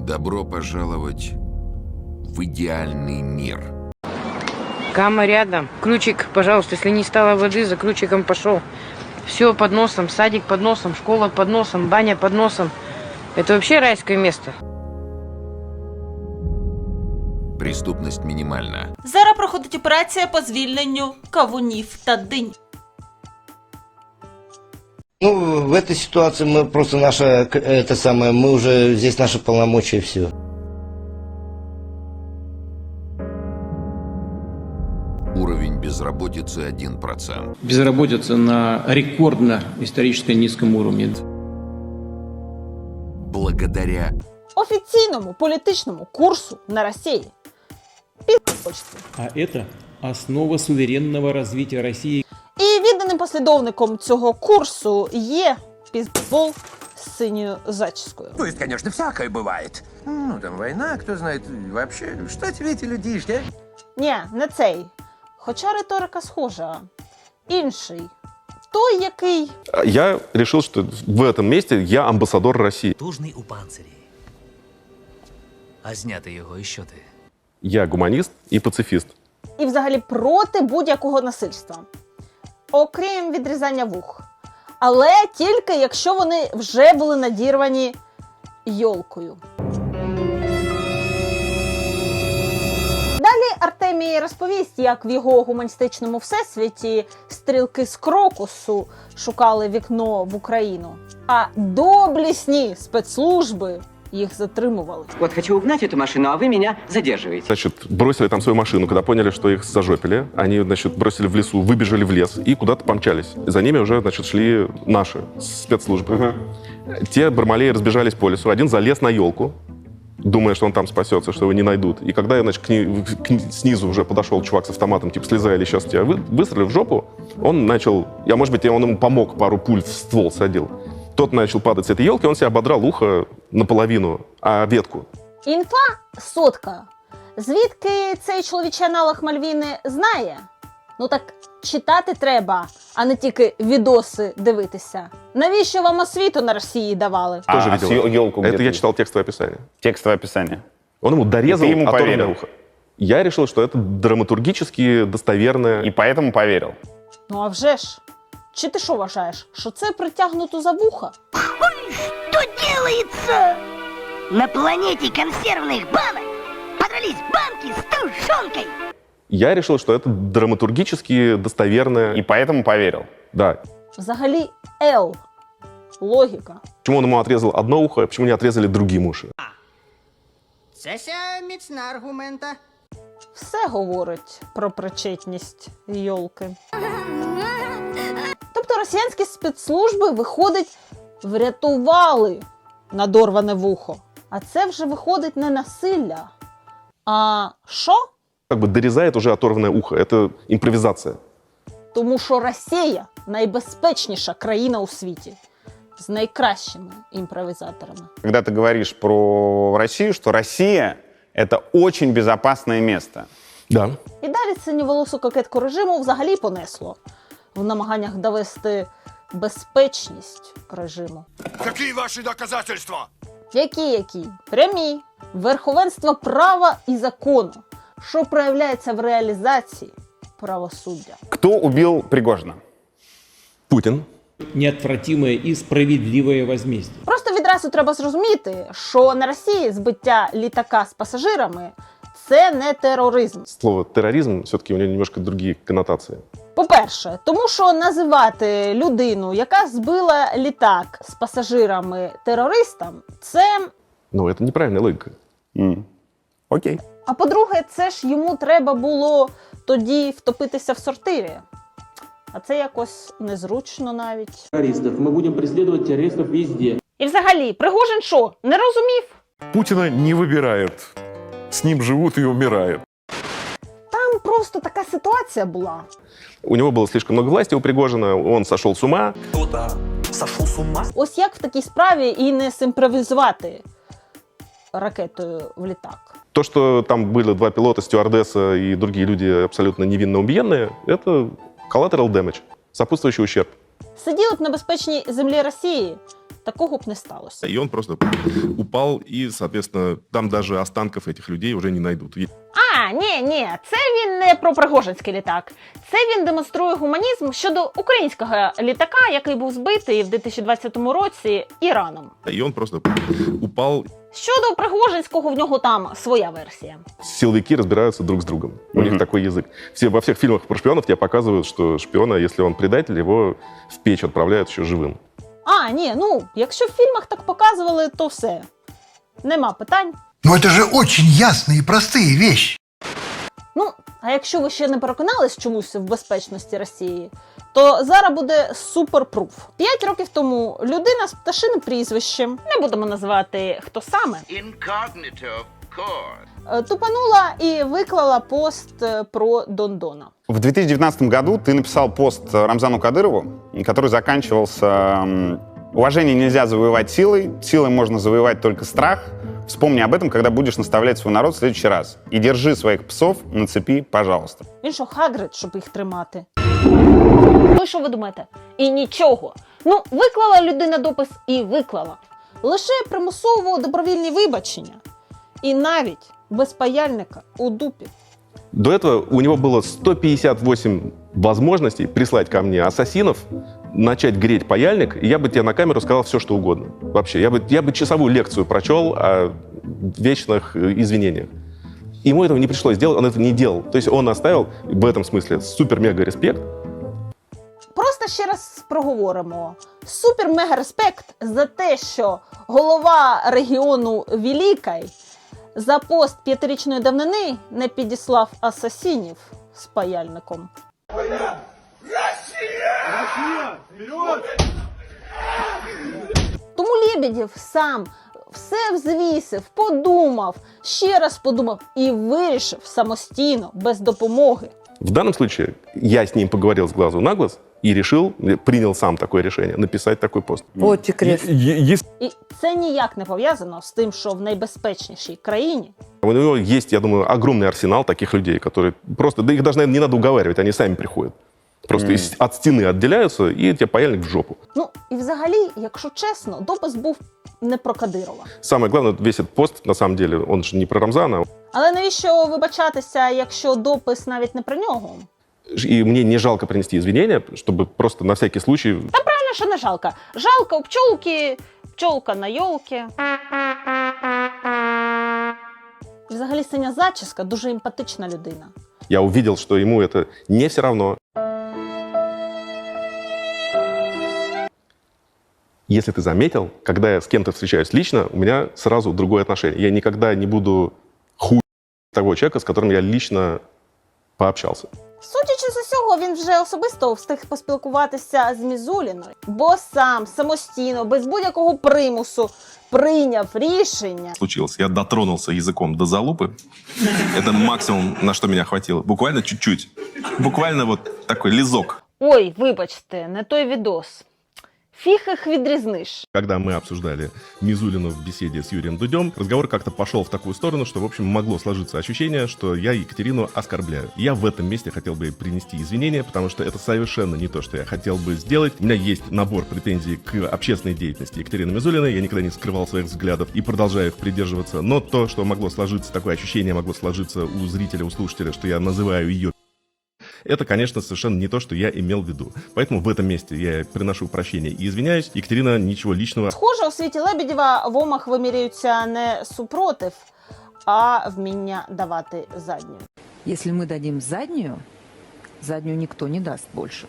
Добро пожаловать в идеальный мир. Кама рядом. Ключик, пожалуйста, если не стало воды, за ключиком пошел. Все под носом, садик под носом, школа под носом, баня под носом. Это вообще райское место. Преступность минимальна. Зараз проходить операція по звільненню кавунів та динь. Ну, в этой ситуации мы просто наше, к- это самое, мы уже здесь наши полномочия и все. Уровень безработицы 1%. Безработица на рекордно исторически низком уровне. Благодаря офіційному політичному курсу на Росії. Підпочці. А это основа суверенного развития России. І відданим послідовником цього курсу є пізбол з синьою зачіскою. То есть, конечно, всякое бывает. Ну, там война, кто знает. И Вообще, что тебе эти людишки, а? Ні, не цей. Хоча риторика схожа. Інший. Той, який Я решил, что в этом месте я амбассадор России. Тужний у панцирі. А зняти його і що ти? Я гуманист и пацифист. і взагалі проти будь-якого насильства. Окрім відрізання вух. Але тільки якщо вони вже були надірвані йолкою. Далі Артемій розповість, як в його гуманістичному всесвіті стрілки з крокусу шукали вікно в Україну, а доблісні спецслужби їх затримували. Вот хочу угнать эту машину, а вы меня задерживаете. Значит, бросили там свою машину, когда поняли, что их зажопили. Они, значит, бросили в лесу, выбежали в лес и куда-то помчались. За ними уже, значит, шли наши спецслужбы. Те бармалеи разбежались по лесу. Один залез на елку, думая, что он там спасется, что его не найдут. И когда, значит, к ней- к снизу уже подошел чувак с автоматом, типа, слезай или сейчас тебя вы- выстрелю в жопу, он начал, я, может быть, он ему помог, пару пуль в ствол садил. Тот начал падать с этой елки, он себе ободрал ухо наполовину, а ветку. Інфа сотка. Звідки цей чоловічий аналог Мальвіни знає? Ну так читати треба, а не тільки відоси дивитися. Навіщо вам освіту на Росії давали? Тоже а видел. елку Это я читал текстовое описание. Текстовое описание. Он ему дорезал И ты ему оторванное поверил? ухо. Я решил, что это драматургически достоверное. И поэтому поверил. Ну а вже ж. Чи ти що вважаєш, що це притягнуто за вуха? Что делается? На планете консервных банок подрались банки с тушенкой. Я решил, что это драматургически достоверное. И поэтому поверил. Да. Взагалі Л. Логіка. Почему он ему отрезал одно ухо, а почему не отрезали другим уши? Це ся міцна аргумента. Все говорить про причетність йолки. Тобто росіянські спецслужби, виходить, врятували надорване вухо. А це вже виходить не насилля. А що? Как бы дорезает уже оторванное ухо. Это импровизация. Тому що Росія найбезпечніша країна у світі з найкращими імпровізаторами. Когда ты говоришь про Россию, что Россия — это очень безопасное место. Да. І далі синьоволосу кокетку режиму взагалі понесло в намаганнях довести безпечність режиму. Какие ваши доказательства? Які які? Прямі. Верховенство права і закону, що проявляється в реалізації правосуддя. Кто убил Пригожина? Путин. Неотвратимое и справедливое возмездие. Просто відразу треба зрозуміти, що на Росії збиття літака з пасажирами це не тероризм. Слово терроризм все-таки у него немножко другие коннотации. По-перше, тому що називати людину, яка збила літак з пасажирами терористом, це. Но это неправильная логика. М. Окей. А по-друге, це ж йому треба було тоді втопитися в сортирі. А це якось незручно навіть. Террористов. Мы будем преследовать террористов везде. І взагалі, Пригожин що, не розумів? Путина не выбирают. С ним живут и умирают. Там просто така ситуація була. У него было слишком много власти у Пригожина, он сошел с ума. Ось як в такій справі і не симпровізувати ракетою в літак. То, что там были два пилота, стюардесса и другие люди абсолютно невинно убиенные, это collateral damage, сопутствующий ущерб. Сиділи б на безпечній землі Росії, такого б не сталося. И он просто упал, и, соответственно, там даже останков этих людей уже не найдут. И А, ні, ні, це він не про Пригожинський літак. Це він демонструє гуманізм щодо українського літака, який був збитий в 2020 році Іраном. И он просто упал. Щодо Пригожинського, в нього там своя версія. Силовики разбираются друг с другом. У них такой язык. Все, во всех фильмах про шпионов тебе показывают, что шпиона, если он предатель, его в печь отправляют еще живым. А, ні, ну, якщо в фільмах так показували, то все. Нема питань. Но это же очень ясные и простые вещи. Ну, а якщо ви ще не переконались чомусь в безпечності Росії, то зараз буде суперпруф. П'ять років тому людина з пташиним прізвищем, не будемо називати хто саме, е, тупанула і виклала пост е, про Дондона. В 2019 году ты написал пост э, Рамзану Кадырову, который заканчивался м, «Уважение нельзя завоевать силой, силой можно завоевать только страх. Вспомни об этом, когда будешь наставлять свой народ в следующий раз. И держи своих псов на цепи, пожалуйста». Він що, Хагрид, щоб їх тримати? Ви що ви думаєте? І нічого. Ну, виклала людина допис і виклала. Лише примусово добровільні вибачення. І навіть без паяльника у дупі. До этого у него было 158 возможностей прислать ко мне ассасинов, начать греть паяльник, и я бы тебе на камеру сказал все, что угодно. Вообще, я бы, я бы часовую лекцию прочел о вечных э, извинениях. Ему этого не пришлось делать, он этого не делал. То есть он оставил в этом смысле супер-мега-респект. Просто ще раз проговоримо. Супер-мега респект за те, що голова регіону Вілікай за пост п'ятирічної давнини не підіслав асасінів з паяльником. Тому Лебедєв сам все взвісив, подумав, ще раз подумав і вирішив самостійно, без допомоги. В данном случае я с ним поговорил с глазу на глаз и решил, принял сам такое решение, написать такой пост. І це ніяк не пов'язано з тим, що в найбезпечнішій країні У него есть, я думаю, огромный арсенал таких людей, которые просто, да их даже, наверное, не надо уговаривать, они сами приходят. Просто Мгм. из- от стены отделяются и тебе паяльник в жопу. Ну і взагалі, якщо чесно, допис був не про Кадирова. Самое главное, весь этот пост, на самом деле, он же не про Рамзана. Але навіщо вибачатися, якщо допис навіть не про нього? И мне не жалко принести извинения, чтобы просто на всякий случай... Та правильно, що не жалко. Жалко у пчолки, пчолка на йолки. Взагалі, синя зачіска дуже емпатична людина. Я увидел, что ему это не все равно. Если ты заметил, когда я с кем-то встречаюсь лично, у меня сразу другое отношение. Я никогда не буду хуй того человека, с которым я лично пообщался. Судячи з усього, він вже особисто встиг поспілкуватися з Мізуліною, бо сам самостійно, без будь-якого примусу, прийняв рішення случилось. Я дотронулся языком до залупы. Это максимум, на что меня хватило. Буквально чуть-чуть. Буквально вот такой лизок. Ой, вибачте, не той відос. Фіг їх відрізниш. Когда мы обсуждали Мизулину в беседе с Юрием Дудем, разговор как-то пошел в такую сторону, что, в общем, могло сложиться ощущение, что я Екатерину оскорбляю. Я в этом месте хотел бы ей принести извинения, потому что это совершенно не то, что я хотел бы сделать. У меня есть набор претензий к общественной деятельности Екатерины Мизулиной. Я никогда не скрывал своих взглядов и продолжаю их придерживаться. Но то, что могло сложиться, такое ощущение могло сложиться у зрителя, у слушателя, что я называю ее это, конечно, совершенно не то, что я имел в виду. Поэтому в этом месте я приношу прощение и извиняюсь. Екатерина, ничего личного. Схоже, у світі Лебедєва в омах вимірюється не супротив, а вміння давати задню. Если мы дадим заднюю, заднюю никто не даст больше.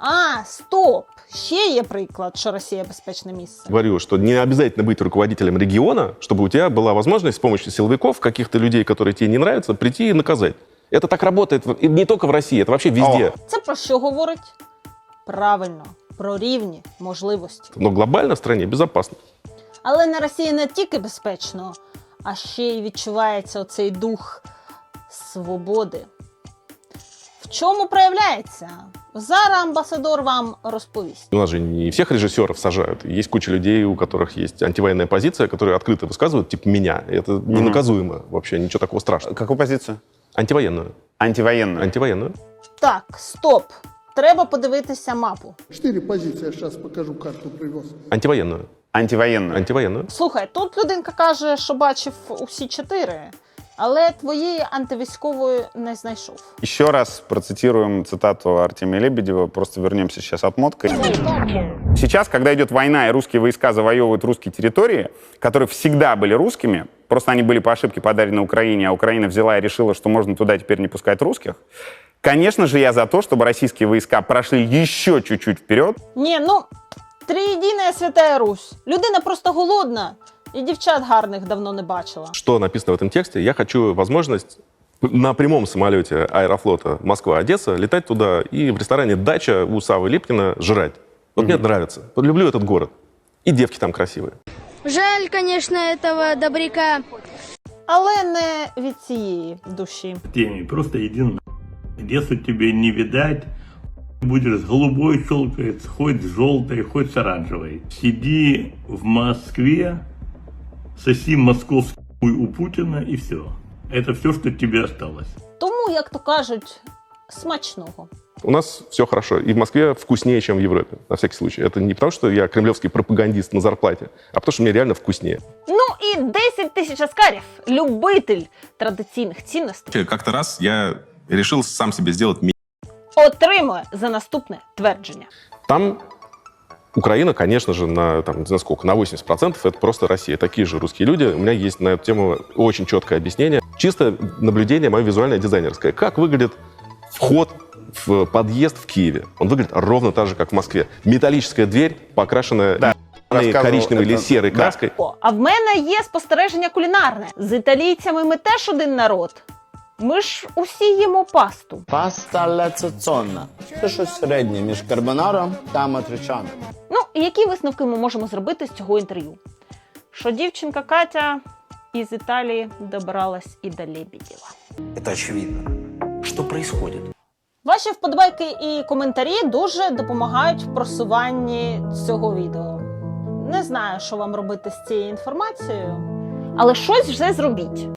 А, стоп! Ще є приклад, що Росія безпечне місце. Говорю, что не обязательно быть руководителем региона, чтобы у тебя была возможность с помощью силовиков, каких-то людей, которые тебе не нравятся, прийти и наказать. Это так работает в- и не только в России, это вообще везде. Це про що говорить? Правильно, про рівні можливості. Но глобально в стране безопасно. Але на Росії не тільки безпечно, а ще й відчувається оцей дух свободи. В чому проявляється? Зараз амбасадор вам розповість. У нас же не всех режиссеров сажают. Есть куча людей, у которых есть антивоенная позиция, которые открыто высказывают, типа меня. И Это ненаказуемо вообще, ничего такого страшного. Какую позицию? Антивоенную. Антивоєнною. Антивоєнною. Так, стоп. треба подивитися мапу. Чотири позиції, я зараз покажу, карту привоз. Антивоєнною. Антивоєнною. Антивоєнною. Слухай, тут людинка каже, що бачив усі чотири, але твоєї антивійськової не знайшов. Еще раз процитируем цитату Артемия Лебедева, просто вернемся сейчас отмоткой. Сейчас, когда идет война и русские войска завоевывают русские территории, которые всегда были русскими, просто они были по ошибке подарены Украине, а Украина взяла и решила, что можно туда теперь не пускать русских, конечно же, я за то, чтобы российские войска прошли еще чуть-чуть вперед, Ні, ну триєдина святая Русь. Людина просто голодна і дівчат гарних давно не бачила. Что написано в этом тексте? Я хочу возможность на прямом самолете аэрофлота Москва-Одесса летать туда и в ресторане «Дача» у Савы Липкина жрать. Вот мне нравится. Вот люблю этот город. И девки там красивые. Жаль, конечно, этого добряка. Але не від цієї душі. теме. Просто иди на Одессу тебе не видать. Будешь с голубой щелкается, хоть с желтой, хоть с оранжевой. Сиди в Москве, соси московский хуй у Путина и все. Это все, что тебе осталось. Тому, як то кажуть, смачного. У нас все хорошо. И в Москве вкуснее, чем в Европе, на всякий случай. Это не потому, что я кремлевский пропагандист на зарплате, а потому, что мне реально вкуснее. Ну і 10 тисяч аскарів, любитель традиційних цінностей, Как-то раз я решил сам себе сделать ми- отримує за наступне твердження. Там Украина, конечно же, на, там, не знаю сколько, на 80% это просто Россия. Такие же русские люди. У меня есть на эту тему очень четкое объяснение. Чисто наблюдение мое визуальное дизайнерское. Как выглядит вход в подъезд в Киеве? Он выглядит ровно так же, как в Москве. Металлическая дверь, покрашенная рассказывал коричневой или это. серой Да. краской. О, а в мене є спостереження кулінарне. З італійцями ми теж один народ. Ми ж усі їмо пасту. Паста лецецонна. Це щось середнє між карбонаром та матричаном. І які висновки ми можемо зробити з цього інтерв'ю? Що дівчинка Катя із Італії добралась і до Лебедєва. Это очевидно. Что происходит? Ваші вподобайки і коментарі дуже допомагають в просуванні цього відео. Не знаю, що вам робити з цією інформацією, але щось вже зробіть.